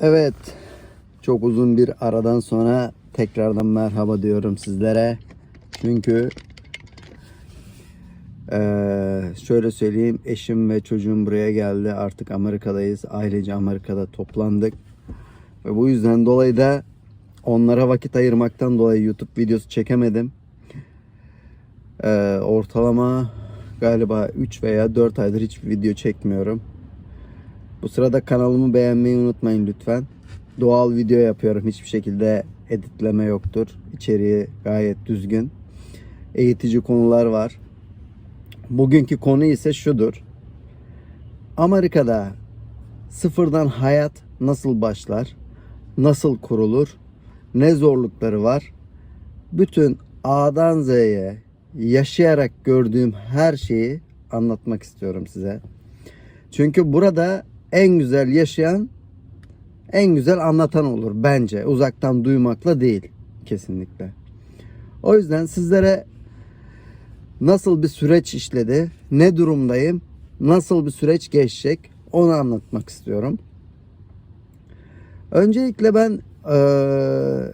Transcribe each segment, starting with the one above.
Evet, çok uzun bir aradan sonra tekrardan merhaba diyorum sizlere. Çünkü eee, şöyle söyleyeyim, eşim ve çocuğum buraya geldi. Artık Amerika'dayız. Ailece Amerika'da toplandık. Ve bu yüzden dolayı da onlara vakit ayırmaktan dolayı YouTube videosu çekemedim. Eee, ortalama galiba 3 veya 4 aydır hiçbir video çekmiyorum. Bu sırada kanalımı beğenmeyi unutmayın lütfen. Doğal video yapıyorum. Hiçbir şekilde editleme yoktur. İçeriği gayet düzgün. Eğitici konular var. Bugünkü konu ise şudur. Amerika'da sıfırdan hayat nasıl başlar? Nasıl kurulur? Ne zorlukları var? Bütün A'dan Z'ye yaşayarak gördüğüm her şeyi anlatmak istiyorum size. Çünkü burada en güzel yaşayan en güzel anlatan olur bence. Uzaktan duymakla değil kesinlikle. O yüzden sizlere nasıl bir süreç işledi, ne durumdayım, nasıl bir süreç geçecek onu anlatmak istiyorum. Öncelikle ben eee,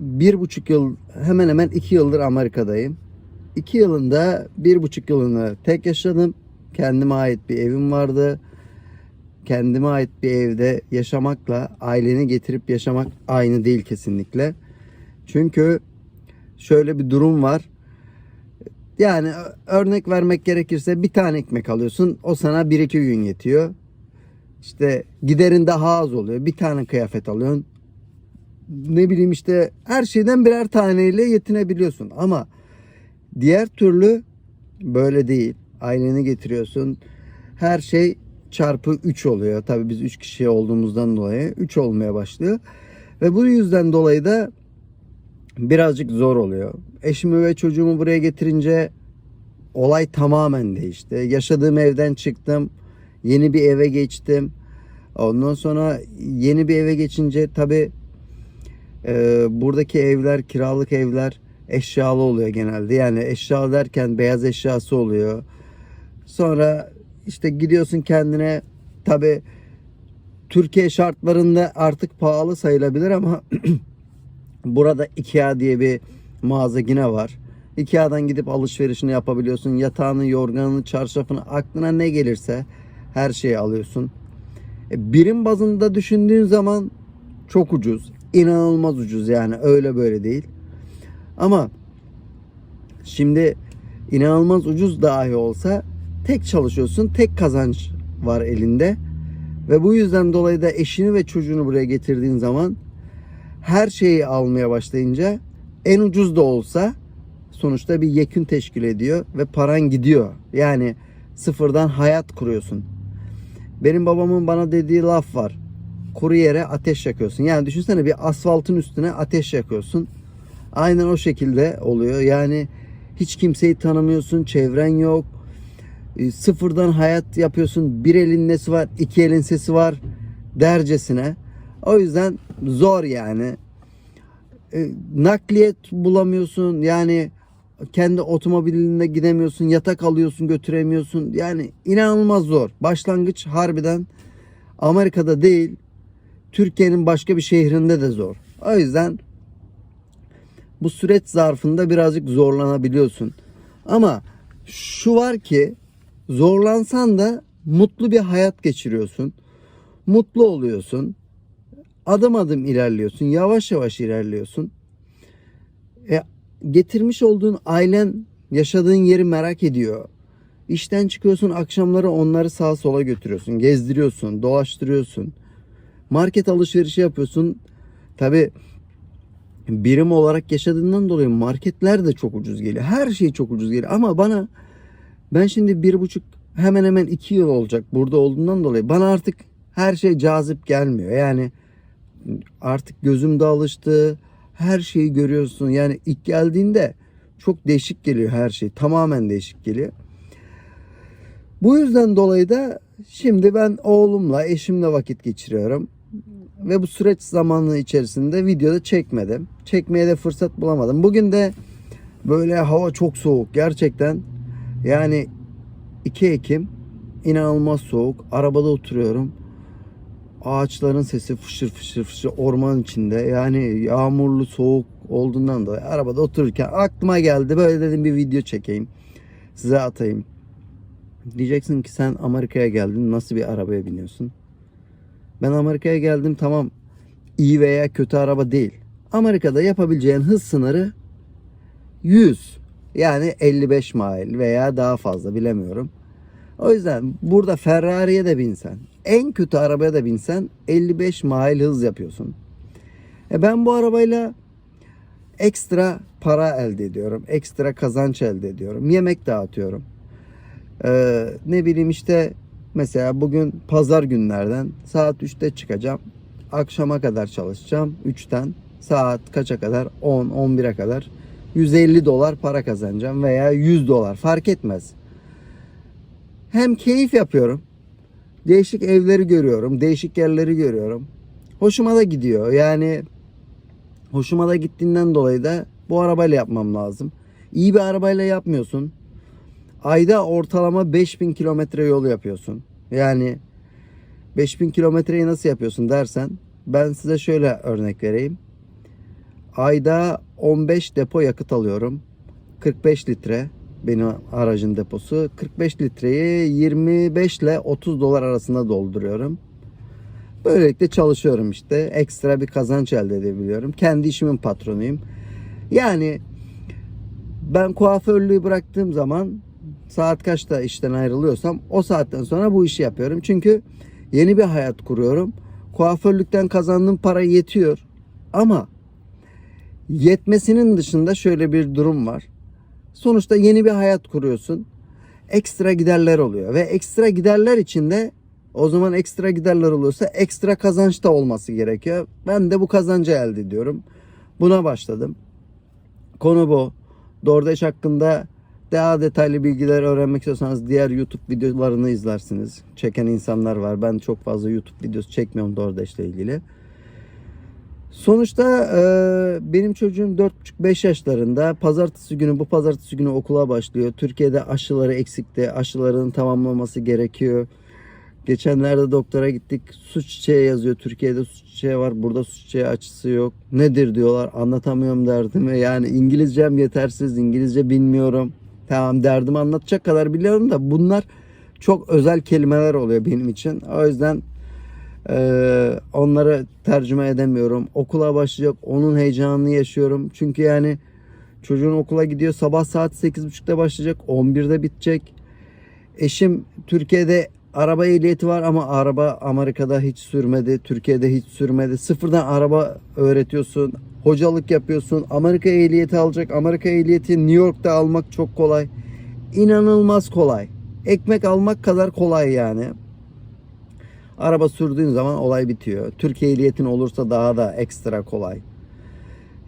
bir buçuk yıl hemen hemen iki yıldır Amerika'dayım. İki yılında bir buçuk yılını tek yaşadım. Kendime ait bir evim vardı. Kendime ait bir evde yaşamakla aileni getirip yaşamak aynı değil kesinlikle. Çünkü şöyle bir durum var. Yani örnek vermek gerekirse bir tane ekmek alıyorsun. O sana bir iki gün yetiyor. İşte giderin daha az oluyor. Bir tane kıyafet alıyorsun. Ne bileyim işte her şeyden birer taneyle yetinebiliyorsun. Ama diğer türlü böyle değil. Aileni getiriyorsun. Her şey çarpı 3 oluyor. Tabii biz 3 kişi olduğumuzdan dolayı 3 olmaya başlıyor. Ve bu yüzden dolayı da birazcık zor oluyor. Eşimi ve çocuğumu buraya getirince olay tamamen değişti. Yaşadığım evden çıktım. Yeni bir eve geçtim. Ondan sonra yeni bir eve geçince tabii e, buradaki evler, kiralık evler eşyalı oluyor genelde. Yani eşya derken beyaz eşyası oluyor. Sonra işte gidiyorsun kendine tabi Türkiye şartlarında artık pahalı sayılabilir ama burada Ikea diye bir mağaza yine var. Ikea'dan gidip alışverişini yapabiliyorsun. Yatağını, yorganını, çarşafını aklına ne gelirse her şeyi alıyorsun. E, birim bazında düşündüğün zaman çok ucuz. inanılmaz ucuz yani öyle böyle değil. Ama şimdi inanılmaz ucuz dahi olsa tek çalışıyorsun, tek kazanç var elinde. Ve bu yüzden dolayı da eşini ve çocuğunu buraya getirdiğin zaman her şeyi almaya başlayınca en ucuz da olsa sonuçta bir yekün teşkil ediyor ve paran gidiyor. Yani sıfırdan hayat kuruyorsun. Benim babamın bana dediği laf var. Kuru yere ateş yakıyorsun. Yani düşünsene bir asfaltın üstüne ateş yakıyorsun. Aynen o şekilde oluyor. Yani hiç kimseyi tanımıyorsun, çevren yok. E, Sıfırdan hayat yapıyorsun. Bir elin nesi var, iki elin sesi var dercesine. O yüzden zor yani. E, nakliyet bulamıyorsun. Yani kendi otomobilinle gidemiyorsun. Yatak alıyorsun, götüremiyorsun. Yani inanılmaz zor. Başlangıç harbiden Amerika'da değil, Türkiye'nin başka bir şehrinde de zor. O yüzden bu süreç zarfında birazcık zorlanabiliyorsun. Ama şu var ki zorlansan da mutlu bir hayat geçiriyorsun. Mutlu oluyorsun. Adım adım ilerliyorsun. Yavaş yavaş ilerliyorsun. E, getirmiş olduğun ailen yaşadığın yeri merak ediyor. İşten çıkıyorsun akşamları onları sağa sola götürüyorsun. Gezdiriyorsun, dolaştırıyorsun. Market alışverişi yapıyorsun. Tabi birim olarak yaşadığından dolayı marketler de çok ucuz geliyor. Her şey çok ucuz geliyor. Ama bana ben şimdi bir buçuk hemen hemen iki yıl olacak burada olduğundan dolayı bana artık her şey cazip gelmiyor. Yani artık gözümde alıştı. Her şeyi görüyorsun. Yani ilk geldiğinde çok değişik geliyor her şey. Tamamen değişik geliyor. Bu yüzden dolayı da şimdi ben oğlumla, eşimle vakit geçiriyorum. Ve bu süreç zamanı içerisinde videoda çekmedim. Çekmeye de fırsat bulamadım. Bugün de böyle hava çok soğuk gerçekten. Yani 2 Ekim inanılmaz soğuk. Arabada oturuyorum. ağaçların sesi fışır fışır fışır orman içinde. Yani yağmurlu soğuk olduğundan dolayı arabada otururken aklıma geldi. Böyle dedim bir video çekeyim. Size atayım. Diyeceksin ki sen Amerika'ya geldin nasıl bir arabaya biniyorsun? Ben Amerika'ya geldim tamam iyi veya kötü araba değil. Amerika'da yapabileceğin hız sınırı 100. Yani 55 mile veya daha fazla bilemiyorum. O yüzden burada Ferrari'ye de binsen, en kötü arabaya da binsen 55 mile hız yapıyorsun. E ben bu arabayla ekstra para elde ediyorum. Ekstra kazanç elde ediyorum. Yemek dağıtıyorum. Ee, ne bileyim işte mesela bugün pazar günlerden saat 3'te çıkacağım. Akşama kadar çalışacağım. 3'ten saat kaça kadar? 10, 11'e kadar 150 dolar para kazanacağım veya 100 dolar fark etmez. Hem keyif yapıyorum. Değişik evleri görüyorum, değişik yerleri görüyorum. Hoşuma da gidiyor. Yani hoşuma da gittiğinden dolayı da bu arabayla yapmam lazım. İyi bir arabayla yapmıyorsun. Ayda ortalama 5000 kilometre yol yapıyorsun. Yani 5000 kilometreyi nasıl yapıyorsun dersen ben size şöyle örnek vereyim. Ayda 15 depo yakıt alıyorum. 45 litre benim aracın deposu. 45 litreyi 25 ile 30 dolar arasında dolduruyorum. Böylelikle çalışıyorum işte. Ekstra bir kazanç elde edebiliyorum. Kendi işimin patronuyum. Yani ben kuaförlüğü bıraktığım zaman saat kaçta işten ayrılıyorsam o saatten sonra bu işi yapıyorum. Çünkü yeni bir hayat kuruyorum. Kuaförlükten kazandığım para yetiyor. Ama yetmesinin dışında şöyle bir durum var. Sonuçta yeni bir hayat kuruyorsun. Ekstra giderler oluyor ve ekstra giderler içinde o zaman ekstra giderler oluyorsa ekstra kazanç da olması gerekiyor. Ben de bu kazancı elde ediyorum. Buna başladım. Konu bu. DoorDash hakkında daha detaylı bilgiler öğrenmek istiyorsanız diğer YouTube videolarını izlersiniz. Çeken insanlar var. Ben çok fazla YouTube videosu çekmiyorum DoorDash ile ilgili. Sonuçta e, benim çocuğum 4,5-5 yaşlarında. Pazartesi günü bu pazartesi günü okula başlıyor. Türkiye'de aşıları eksikti. Aşıların tamamlaması gerekiyor. Geçenlerde doktora gittik. Su çiçeği yazıyor. Türkiye'de su çiçeği var. Burada su çiçeği açısı yok. Nedir diyorlar. Anlatamıyorum derdimi. Yani İngilizcem yetersiz. İngilizce bilmiyorum. Tamam derdimi anlatacak kadar biliyorum da bunlar çok özel kelimeler oluyor benim için. O yüzden ee, onları tercüme edemiyorum. Okula başlayacak onun heyecanını yaşıyorum. Çünkü yani çocuğun okula gidiyor sabah saat 8.30'da başlayacak 11'de bitecek. Eşim Türkiye'de araba ehliyeti var ama araba Amerika'da hiç sürmedi. Türkiye'de hiç sürmedi. Sıfırdan araba öğretiyorsun. Hocalık yapıyorsun. Amerika ehliyeti alacak. Amerika ehliyeti New York'ta almak çok kolay. İnanılmaz kolay. Ekmek almak kadar kolay yani. Araba sürdüğün zaman olay bitiyor. Türkiye ehliyetin olursa daha da ekstra kolay.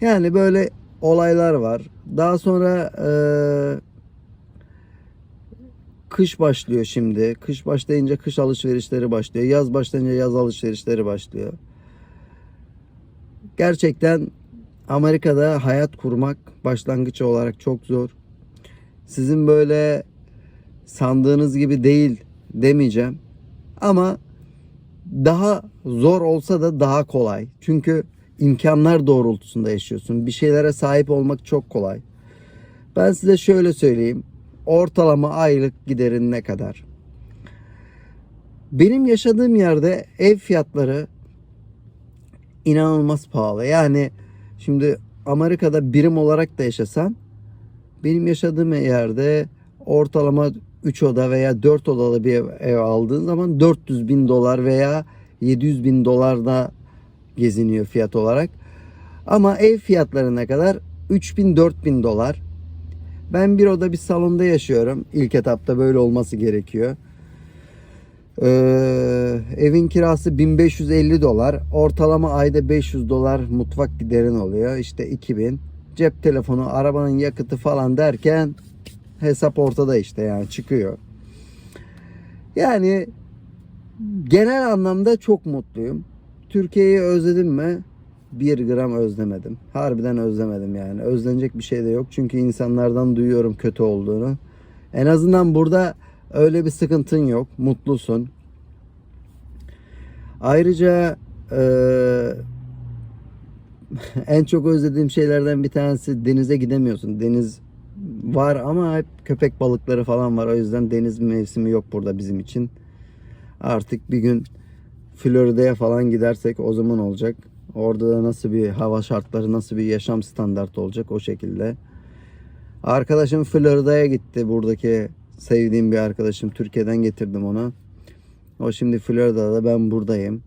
Yani böyle olaylar var. Daha sonra e, kış başlıyor şimdi. Kış başlayınca kış alışverişleri başlıyor. Yaz başlayınca yaz alışverişleri başlıyor. Gerçekten Amerika'da hayat kurmak başlangıç olarak çok zor. Sizin böyle sandığınız gibi değil demeyeceğim. Ama daha zor olsa da daha kolay. Çünkü imkanlar doğrultusunda yaşıyorsun. Bir şeylere sahip olmak çok kolay. Ben size şöyle söyleyeyim. Ortalama aylık giderin ne kadar? Benim yaşadığım yerde ev fiyatları inanılmaz pahalı. Yani şimdi Amerika'da birim olarak da yaşasan benim yaşadığım yerde ortalama 3 oda veya 4 odalı bir ev, ev aldığın zaman 400 bin dolar veya 700 bin dolarda geziniyor fiyat olarak. Ama ev fiyatları ne kadar? 3000 4000 dolar. Ben bir oda bir salonda yaşıyorum. İlk etapta böyle olması gerekiyor. Ee, evin kirası 1550 dolar. Ortalama ayda 500 dolar mutfak giderin oluyor. İşte 2000. Cep telefonu, arabanın yakıtı falan derken hesap ortada işte yani çıkıyor. Yani genel anlamda çok mutluyum. Türkiye'yi özledim mi? Bir gram özlemedim. Harbiden özlemedim yani. Özlenecek bir şey de yok. Çünkü insanlardan duyuyorum kötü olduğunu. En azından burada öyle bir sıkıntın yok. Mutlusun. Ayrıca eee, en çok özlediğim şeylerden bir tanesi denize gidemiyorsun. Deniz var ama hep köpek balıkları falan var. O yüzden deniz mevsimi yok burada bizim için. Artık bir gün Florida'ya falan gidersek o zaman olacak. Orada da nasıl bir hava şartları, nasıl bir yaşam standartı olacak o şekilde. Arkadaşım Florida'ya gitti. Buradaki sevdiğim bir arkadaşım. Türkiye'den getirdim onu. O şimdi Florida'da ben buradayım.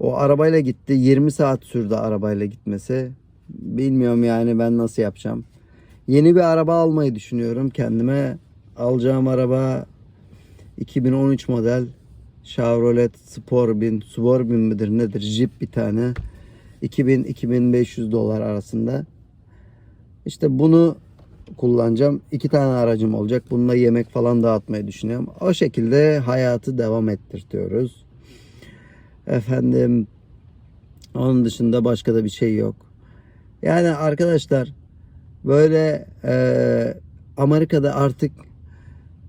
O arabayla gitti. 20 saat sürdü arabayla gitmesi. Bilmiyorum yani ben nasıl yapacağım. Yeni bir araba almayı düşünüyorum kendime. Alacağım araba 2013 model Chevrolet Sporbin, Sporbin midir nedir? Jeep bir tane. 2000-2500 dolar arasında. İşte bunu kullanacağım. İki tane aracım olacak. Bununla yemek falan dağıtmayı düşünüyorum. O şekilde hayatı devam ettirtiyoruz. Efendim onun dışında başka da bir şey yok. Yani arkadaşlar böyle e, Amerika'da artık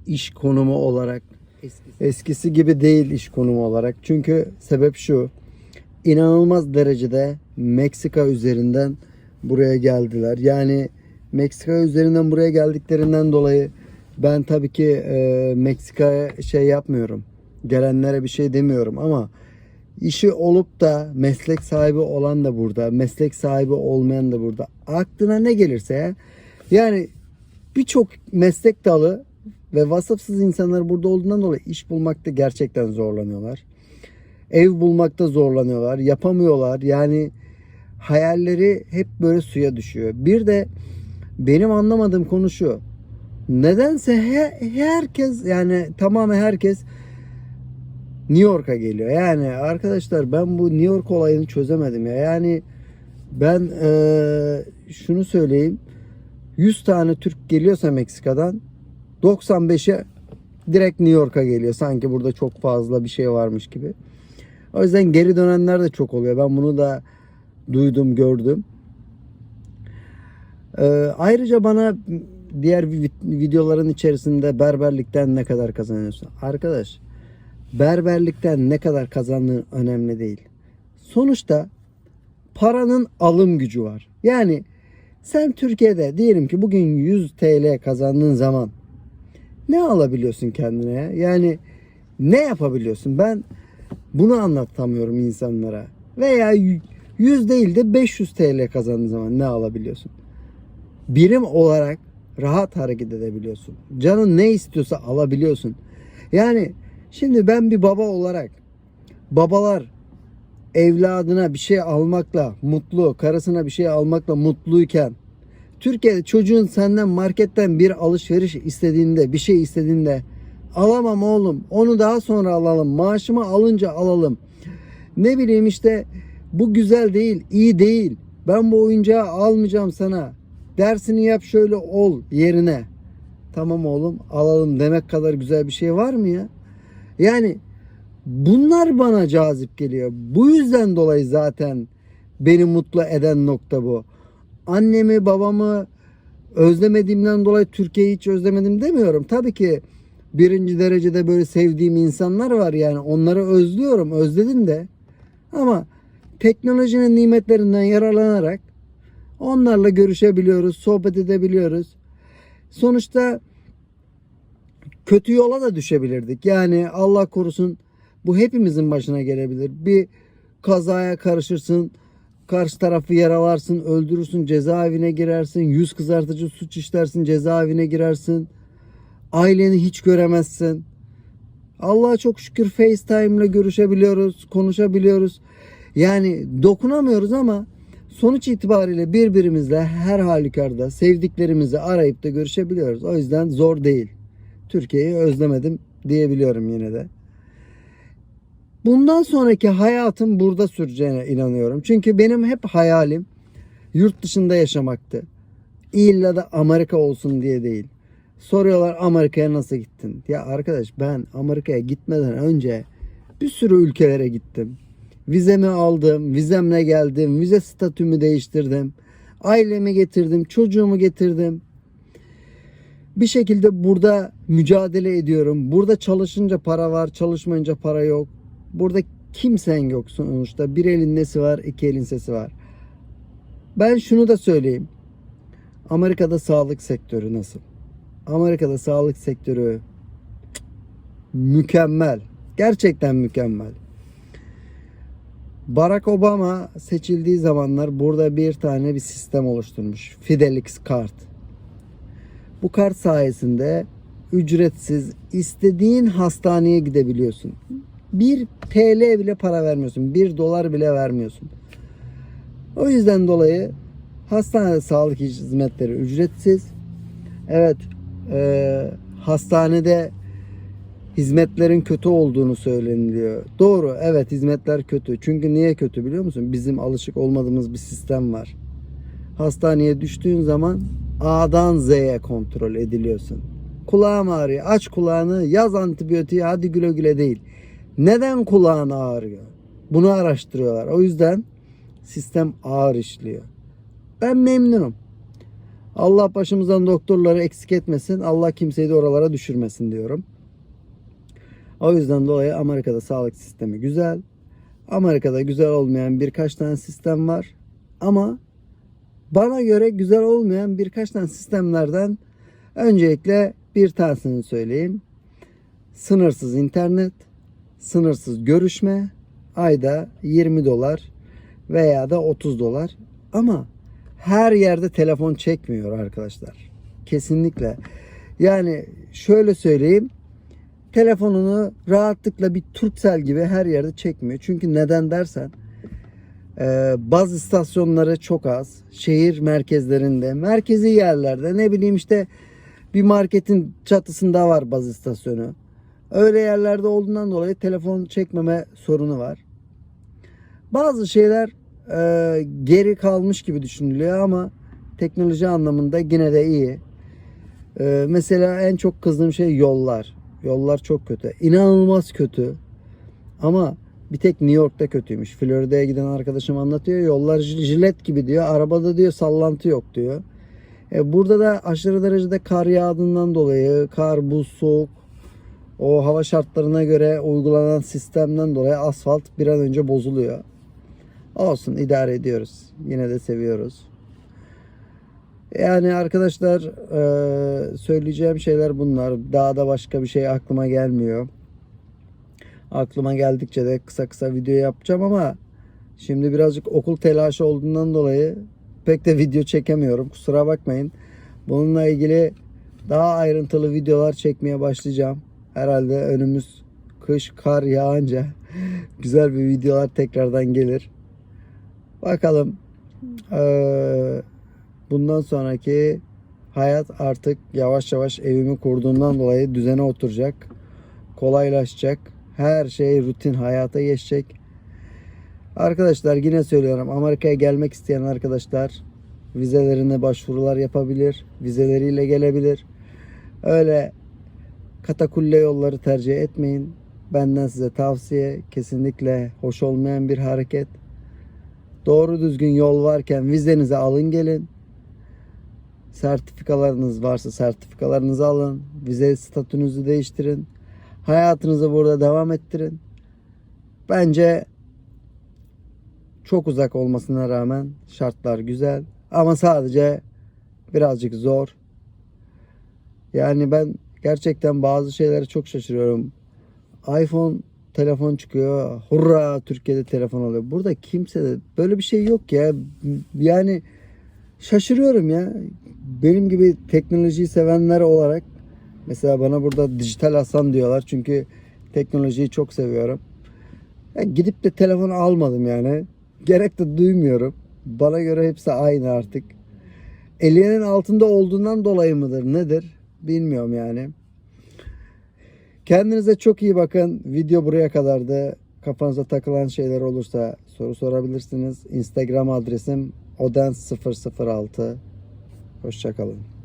iş konumu olarak eskisi gibi değil iş konumu olarak. Çünkü sebep şu. inanılmaz derecede Meksika üzerinden buraya geldiler. Yani Meksika üzerinden buraya geldiklerinden dolayı ben tabii ki e, Meksika'ya şey yapmıyorum. Gelenlere bir şey demiyorum ama işi olup da meslek sahibi olan da burada, meslek sahibi olmayan da burada. Aklına ne gelirse ya. Yani birçok meslek dalı ve vasıfsız insanlar burada olduğundan dolayı iş bulmakta gerçekten zorlanıyorlar. Ev bulmakta zorlanıyorlar, yapamıyorlar. Yani hayalleri hep böyle suya düşüyor. Bir de benim anlamadığım konu şu. Nedense he- herkes yani tamamen herkes New York'a geliyor. Yani arkadaşlar ben bu New York olayını çözemedim ya. Yani ben eee, şunu söyleyeyim. 100 tane Türk geliyorsa Meksika'dan 95'e direkt New York'a geliyor. Sanki burada çok fazla bir şey varmış gibi. O yüzden geri dönenler de çok oluyor. Ben bunu da duydum, gördüm. Ee, ayrıca bana diğer vi- videoların içerisinde berberlikten ne kadar kazanıyorsun? Arkadaş, berberlikten ne kadar kazandığın önemli değil. Sonuçta paranın alım gücü var. Yani sen Türkiye'de diyelim ki bugün 100 TL kazandığın zaman ne alabiliyorsun kendine ya? Yani ne yapabiliyorsun? Ben bunu anlatamıyorum insanlara. Veya 100 değil de 500 TL kazandığın zaman ne alabiliyorsun? Birim olarak rahat hareket edebiliyorsun. Canın ne istiyorsa alabiliyorsun. Yani şimdi ben bir baba olarak babalar evladına bir şey almakla mutlu, karısına bir şey almakla mutluyken Türkiye'de çocuğun senden marketten bir alışveriş istediğinde, bir şey istediğinde alamam oğlum. Onu daha sonra alalım. Maaşımı alınca alalım. Ne bileyim işte bu güzel değil, iyi değil. Ben bu oyuncağı almayacağım sana. Dersini yap şöyle ol yerine. Tamam oğlum alalım demek kadar güzel bir şey var mı ya? Yani bunlar bana cazip geliyor. Bu yüzden dolayı zaten beni mutlu eden nokta bu. Annemi babamı özlemediğimden dolayı Türkiye'yi hiç özlemedim demiyorum. Tabii ki birinci derecede böyle sevdiğim insanlar var yani onları özlüyorum özledim de. Ama teknolojinin nimetlerinden yararlanarak onlarla görüşebiliyoruz, sohbet edebiliyoruz. Sonuçta kötü yola da düşebilirdik. Yani Allah korusun bu hepimizin başına gelebilir. Bir kazaya karışırsın, karşı tarafı yaralarsın, öldürürsün, cezaevine girersin, yüz kızartıcı suç işlersin, cezaevine girersin. Aileni hiç göremezsin. Allah'a çok şükür FaceTime ile görüşebiliyoruz, konuşabiliyoruz. Yani dokunamıyoruz ama sonuç itibariyle birbirimizle her halükarda sevdiklerimizi arayıp da görüşebiliyoruz. O yüzden zor değil. Türkiye'yi özlemedim diyebiliyorum yine de. Bundan sonraki hayatım burada süreceğine inanıyorum. Çünkü benim hep hayalim yurt dışında yaşamaktı. İlla da Amerika olsun diye değil. Soruyorlar Amerika'ya nasıl gittin? Ya arkadaş ben Amerika'ya gitmeden önce bir sürü ülkelere gittim. Vizemi aldım, vizemle geldim, vize statümü değiştirdim. Ailemi getirdim, çocuğumu getirdim. Bir şekilde burada mücadele ediyorum. Burada çalışınca para var, çalışmayınca para yok. Burada kimsen yok sonuçta. Bir elin nesi var, iki elin sesi var. Ben şunu da söyleyeyim. Amerika'da sağlık sektörü nasıl? Amerika'da sağlık sektörü mükemmel. Gerçekten mükemmel. Barack Obama seçildiği zamanlar burada bir tane bir sistem oluşturmuş. Fidelix kart. Bu kart sayesinde ücretsiz istediğin hastaneye gidebiliyorsun. Bir TL bile para vermiyorsun. Bir dolar bile vermiyorsun. O yüzden dolayı hastanede sağlık hizmetleri ücretsiz. Evet e, hastanede hizmetlerin kötü olduğunu söyleniliyor. Doğru evet hizmetler kötü. Çünkü niye kötü biliyor musun? Bizim alışık olmadığımız bir sistem var. Hastaneye düştüğün zaman A'dan Z'ye kontrol ediliyorsun. Kulağım ağrıyor. Aç kulağını yaz antibiyotiği hadi güle güle değil. Neden kulağın ağrıyor? Bunu araştırıyorlar. O yüzden sistem ağır işliyor. Ben memnunum. Allah başımızdan doktorları eksik etmesin. Allah kimseyi de oralara düşürmesin diyorum. O yüzden dolayı Amerika'da sağlık sistemi güzel. Amerika'da güzel olmayan birkaç tane sistem var. Ama bana göre güzel olmayan birkaç tane sistemlerden öncelikle bir tanesini söyleyeyim. Sınırsız internet, sınırsız görüşme, ayda 20 dolar veya da 30 dolar. Ama her yerde telefon çekmiyor arkadaşlar. Kesinlikle. Yani şöyle söyleyeyim. Telefonunu rahatlıkla bir Turkcell gibi her yerde çekmiyor. Çünkü neden dersen baz istasyonları çok az. Şehir merkezlerinde, merkezi yerlerde ne bileyim işte bir marketin çatısında var baz istasyonu. Öyle yerlerde olduğundan dolayı telefon çekmeme sorunu var. Bazı şeyler e, geri kalmış gibi düşünülüyor ama teknoloji anlamında yine de iyi. E, mesela en çok kızdığım şey yollar. Yollar çok kötü. İnanılmaz kötü. Ama bir tek New York'ta kötüymüş. Florida'ya giden arkadaşım anlatıyor. Yollar jilet gibi diyor. Arabada diyor sallantı yok diyor. E, burada da aşırı derecede kar yağdığından dolayı kar, buz, soğuk o hava şartlarına göre uygulanan sistemden dolayı asfalt bir an önce bozuluyor. Olsun idare ediyoruz. Yine de seviyoruz. Yani arkadaşlar e, söyleyeceğim şeyler bunlar. Daha da başka bir şey aklıma gelmiyor. Aklıma geldikçe de kısa kısa video yapacağım ama şimdi birazcık okul telaşı olduğundan dolayı pek de video çekemiyorum. Kusura bakmayın. Bununla ilgili daha ayrıntılı videolar çekmeye başlayacağım. Herhalde önümüz kış kar yağınca güzel bir videolar tekrardan gelir. Bakalım. Ee, bundan sonraki hayat artık yavaş yavaş evimi kurduğundan dolayı düzene oturacak. Kolaylaşacak. Her şey rutin hayata geçecek. Arkadaşlar yine söylüyorum Amerika'ya gelmek isteyen arkadaşlar vizelerine başvurular yapabilir. Vizeleriyle gelebilir. Öyle katakulle yolları tercih etmeyin. Benden size tavsiye kesinlikle hoş olmayan bir hareket. Doğru düzgün yol varken vizenizi alın gelin. Sertifikalarınız varsa sertifikalarınızı alın. Vize statünüzü değiştirin. Hayatınızı burada devam ettirin. Bence çok uzak olmasına rağmen şartlar güzel ama sadece birazcık zor. Yani ben gerçekten bazı şeylere çok şaşırıyorum. iPhone telefon çıkıyor. Hurra Türkiye'de telefon alıyor. Burada kimse de böyle bir şey yok ya. Yani şaşırıyorum ya. Benim gibi teknolojiyi sevenler olarak mesela bana burada dijital Hasan diyorlar. Çünkü teknolojiyi çok seviyorum. Ya gidip de telefon almadım yani. Gerek de duymuyorum. Bana göre hepsi aynı artık. Elinin altında olduğundan dolayı mıdır nedir bilmiyorum yani. Kendinize çok iyi bakın. Video buraya kadardı. Kafanıza takılan şeyler olursa soru sorabilirsiniz. Instagram adresim odens006. Hoşçakalın.